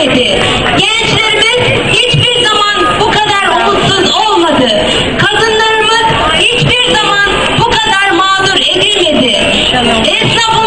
görmedi. Gençlerimiz hiçbir zaman bu kadar umutsuz olmadı. Kadınlarımız hiçbir zaman bu kadar mağdur edilmedi. Esnaf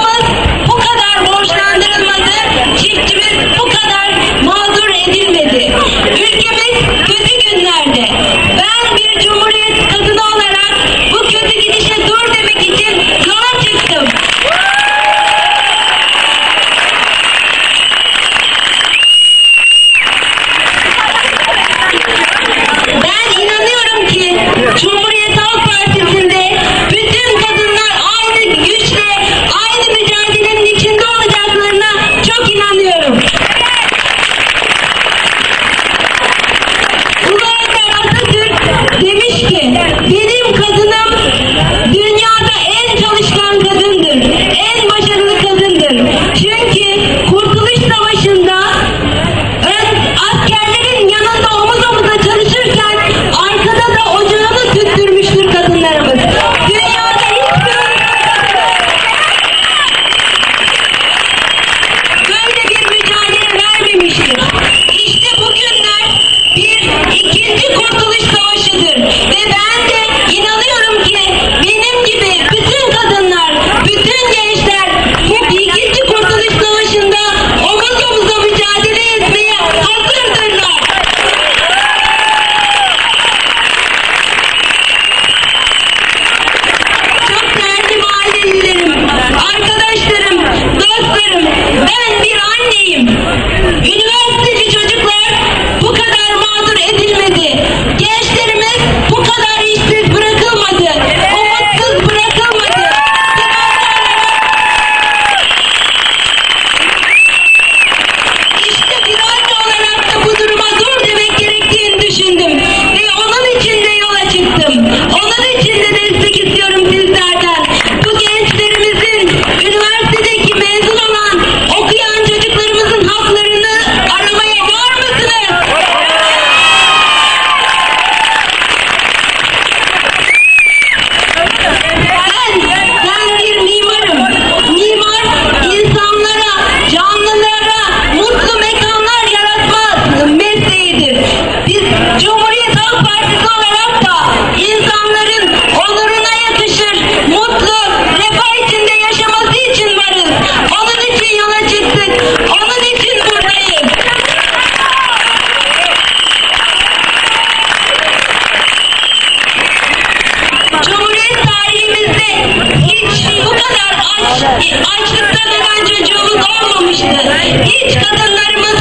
each other